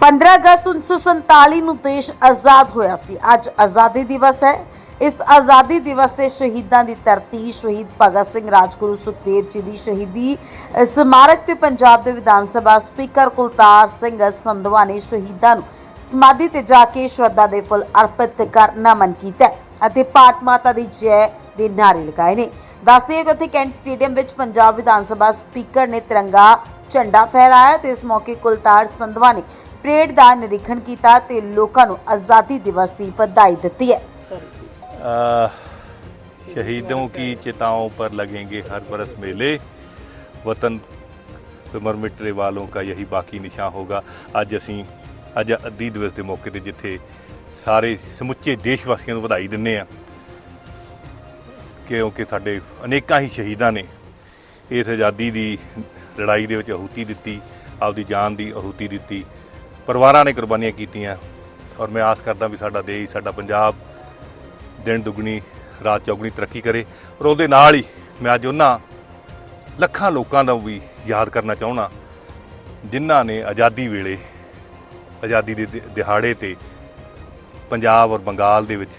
15 ਅਗਸਤ 1947 ਨੂੰ ਦੇਸ਼ ਆਜ਼ਾਦ ਹੋਇਆ ਸੀ। ਅੱਜ ਆਜ਼ਾਦੀ ਦਿਵਸ ਹੈ। ਇਸ ਆਜ਼ਾਦੀ ਦਿਵਸ ਤੇ ਸ਼ਹੀਦਾਂ ਦੀ ਧਰਤੀ ਸ਼ਹੀਦ ਭਗਤ ਸਿੰਘ ਰਾਜਗੁਰੂ ਸੁਖਦੇਵ ਜੀ ਦੀ ਸ਼ਹੀਦੀ ਸਮਾਰਕ ਤੇ ਪੰਜਾਬ ਦੇ ਵਿਧਾਨ ਸਭਾ ਸਪੀਕਰ ਕੁਲਤਾਰ ਸਿੰਘ ਸੰਧਵਾ ਨੇ ਸ਼ਹੀਦਾਂ ਨੂੰ ਸਮਾਧੀ ਤੇ ਜਾ ਕੇ ਸ਼ਰਧਾ ਦੇ ਫੁੱਲ ਅਰਪਿਤ ਕਰ ਨਮਨ ਕੀਤਾ ਅਤੇ ਭਾਰਤ ਮਾਤਾ ਦੀ ਜੈ ਦੇ ਨਾਰੇ ਲਗਾਏ ਨੇ। ਦੱਸਦੇ ਹਾਂ ਕਿ ਉੱਥੇ ਕੈਂਟ ਸਟੇਡੀਅਮ ਵਿੱਚ ਪੰਜਾਬ ਵਿਧਾਨ ਸਭਾ ਸਪੀਕਰ ਨੇ ਤਿਰੰਗਾ ਝੰਡਾ ਫਹਿਰਾਇਆ ਤੇ ਇਸ ਮੌਕੇ ਕੁਲਤਾਰ ਸੰਧਵਾ ਨੇ ਪਰੇਡ ਦਾ ਨਿਰੀਖਣ ਕੀਤਾ ਤੇ ਲੋਕਾਂ ਨੂੰ ਆਜ਼ਾਦੀ ਦਿਵਸ ਦੀ ਵਧਾਈ ਦਿੱਤੀ ਹੈ अ, शहीदों की चिताओं पर लगेंगे हर बरस मेले वतन पे मर मिटने वालों का यही बाकी ਨਿਸ਼ਾਨ ਹੋਗਾ ਅੱਜ ਅਸੀਂ ਆਜ਼ਾਦੀ ਦਿਵਸ ਦੇ ਮੌਕੇ ਤੇ ਜਿੱਥੇ ਸਾਰੇ ਸਮੁੱਚੇ ਦੇਸ਼ ਵਾਸੀਆਂ ਨੂੰ ਵਧਾਈ ਦਿੰਨੇ ਆ ਕਿਉਂਕਿ ਸਾਡੇ ਅਨੇਕਾਂ ਹੀ ਸ਼ਹੀਦਾਂ ਨੇ ਇਸ ਆਜ਼ਾਦੀ ਦੀ ਲੜਾਈ ਦੇ ਵਿੱਚ ਆਹੂਤੀ ਦਿੱਤੀ ਆਪਦੀ ਜਾਨ ਦੀ ਆਹੂਤੀ ਦਿੱਤੀ ਪਰਿਵਾਰਾਂ ਨੇ ਕੁਰਬਾਨੀਆਂ ਕੀਤੀਆਂ ਔਰ ਮੈਂ ਆਸ ਕਰਦਾ ਵੀ ਸਾਡਾ ਦੇਸ਼, ਸਾਡਾ ਪੰਜਾਬ ਦਿਨ ਦੁਗਣੀ, ਰਾਤ ਚੌਗਣੀ ਤਰੱਕੀ ਕਰੇ ਔਰ ਉਹਦੇ ਨਾਲ ਹੀ ਮੈਂ ਅੱਜ ਉਹਨਾਂ ਲੱਖਾਂ ਲੋਕਾਂ ਦਾ ਵੀ ਯਾਦ ਕਰਨਾ ਚਾਹੁੰਦਾ, ਜਿਨ੍ਹਾਂ ਨੇ ਆਜ਼ਾਦੀ ਵੇਲੇ, ਆਜ਼ਾਦੀ ਦੇ ਦਿਹਾੜੇ ਤੇ ਪੰਜਾਬ ਔਰ ਬੰਗਾਲ ਦੇ ਵਿੱਚ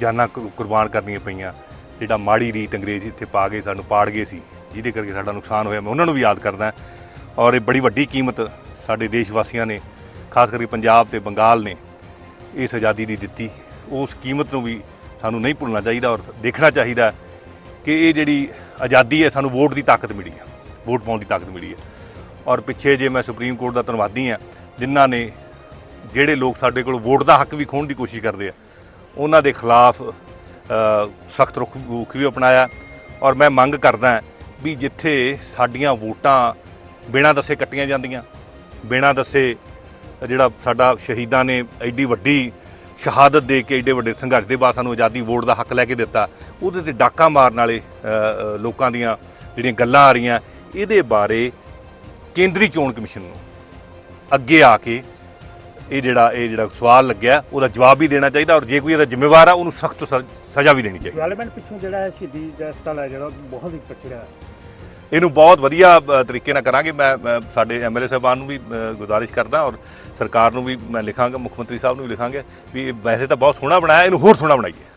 ਜਾਨਾਂ ਕੁ- ਕੁਰਬਾਨ ਕਰਨੀਆਂ ਪਈਆਂ। ਜਿਹੜਾ ਮਾੜੀ ਰੀਤ ਅੰਗਰੇਜ਼ ਇੱਥੇ ਪਾ ਗਏ ਸਾਨੂੰ ਪਾੜ ਗਏ ਸੀ, ਜਿਹਦੇ ਕਰਕੇ ਸਾਡਾ ਨੁਕਸਾਨ ਹੋਇਆ, ਮੈਂ ਉਹਨਾਂ ਨੂੰ ਵੀ ਯਾਦ ਕਰਦਾ। ਔਰ ਇਹ ਬੜੀ ਵੱਡੀ ਕੀਮਤ ਸਾਡੇ ਦੇਸ਼ ਵਾਸੀਆਂ ਨੇ, ਖਾਸ ਕਰਕੇ ਪੰਜਾਬ ਤੇ ਬੰਗਾਲ ਨੇ, ਇਸ ਆਜ਼ਾਦੀ ਦੀ ਦਿੱਤੀ। ਉਸ ਕੀਮਤ ਨੂੰ ਵੀ ਸਾਨੂੰ ਨਹੀਂ ਭੁੱਲਣਾ ਚਾਹੀਦਾ ਔਰ ਦੇਖਣਾ ਚਾਹੀਦਾ ਕਿ ਇਹ ਜਿਹੜੀ ਆਜ਼ਾਦੀ ਹੈ, ਸਾਨੂੰ ਵੋਟ ਦੀ ਤਾਕਤ ਮਿਲੀ ਹੈ। ਵੋਟ ਪਾਉਣ ਦੀ ਤਾਕਤ ਮਿਲੀ ਹੈ। ਔਰ ਪਿੱਛੇ ਜੇ ਮੈਂ ਸੁਪਰੀਮ ਕੋਰਟ ਦਾ ਧੰਨਵਾਦੀ ਹਾਂ, ਜਿਨ੍ਹਾਂ ਨੇ ਜਿਹੜੇ ਲੋਕ ਸਾਡੇ ਕੋਲ ਵੋਟ ਦਾ ਹੱਕ ਵੀ ਖੋਹਣ ਦੀ ਕੋਸ਼ਿਸ਼ ਕਰਦੇ ਆ, ਉਹਨਾਂ ਦੇ ਖਿਲਾਫ ਸਖਤ ਰੁਖ ਰੁਖ ਵੀ ਅਪਣਾਇਆ। ਔਰ ਮੈਂ ਮੰਗ ਕਰਦਾ ਵੀ ਜਿੱਥੇ ਸਾਡੀਆਂ ਵੋਟਾਂ ਬਿਨਾਂ ਦੱਸੇ ਕੱਟੀਆਂ ਜਾਂਦੀਆਂ ਬਿਨਾਂ ਦੱਸੇ ਜਿਹੜਾ ਸਾਡਾ ਸ਼ਹੀਦਾਂ ਨੇ ਐਡੀ ਵੱਡੀ ਸ਼ਹਾਦਤ ਦੇ ਕੇ ਐਡੇ ਵੱਡੇ ਸੰਘਰਸ਼ ਦੇ ਬਾਅਦ ਸਾਨੂੰ ਆਜ਼ਾਦੀ ਵੋਟ ਦਾ ਹੱਕ ਲੈ ਕੇ ਦਿੱਤਾ, ਉਹਦੇ ਤੇ ਡਾਕਾ ਮਾਰਨ ਵਾਲੇ ਲੋਕਾਂ ਦੀਆਂ ਜਿਹੜੀਆਂ ਗੱਲਾਂ ਆ ਰਹੀਆਂ, ਇਹਦੇ ਬਾਰੇ ਕੇਂਦਰੀ ਚੋਣ ਕਮਿਸ਼ਨ ਨੂੰ ਅੱਗੇ ਆ ਕੇ ਇਹ ਜਿਹੜਾ ਇਹ ਜਿਹੜਾ ਸਵਾਲ ਲੱਗਿਆ, ਉਹਦਾ ਜਵਾਬ ਵੀ ਦੇਣਾ ਚਾਹੀਦਾ ਔਰ ਜੇ ਕੋਈ ਇਹਦਾ ਜ਼ਿੰਮੇਵਾਰ ਆ, ਉਹਨੂੰ ਸਖਤ ਸਜ਼ਾ ਵੀ ਦੇਣੀ ਚਾਹੀਦੀ। ਪਾਰਲੀਮੈਂਟ ਪਿੱਛੋਂ ਜਿਹੜਾ ਹੈ ਸ਼ਹੀਦੀ ਦਾ ਸਥਲ ਹੈ, ਜਿਹੜਾ ਬਹੁਤ ਹੀ ਪਛੜਿਆ। ਹੈ ਇਹਨੂੰ ਬਹੁਤ ਵਧੀਆ ਤਰੀਕੇ ਨਾਲ ਕਰਾਂਗੇ। ਮੈਂ ਮੈਂ ਸਾਡੇ ਐਮਐਲਏ ਸਾਹਿਬਾਨ ਨੂੰ ਵੀ ਗੁਜ਼ਾਰਿਸ਼ ਕਰਦਾ ਔਰ ਸਰਕਾਰ ਨੂੰ ਵੀ ਮੈਂ ਲਿਖਾਂਗਾ, ਮੁੱਖ ਮੰਤਰੀ ਸਾਹਿਬ ਨੂੰ ਵੀ ਲਿਖਾਂਗੇ ਵੀ ਵੈਸੇ ਤਾਂ ਬਹੁਤ ਸੋਹਣਾ ਬਣਾਇਆ, ਇਹਨੂੰ ਹੋਰ ਸੋਹਣਾ ਬਣਾਈਏ।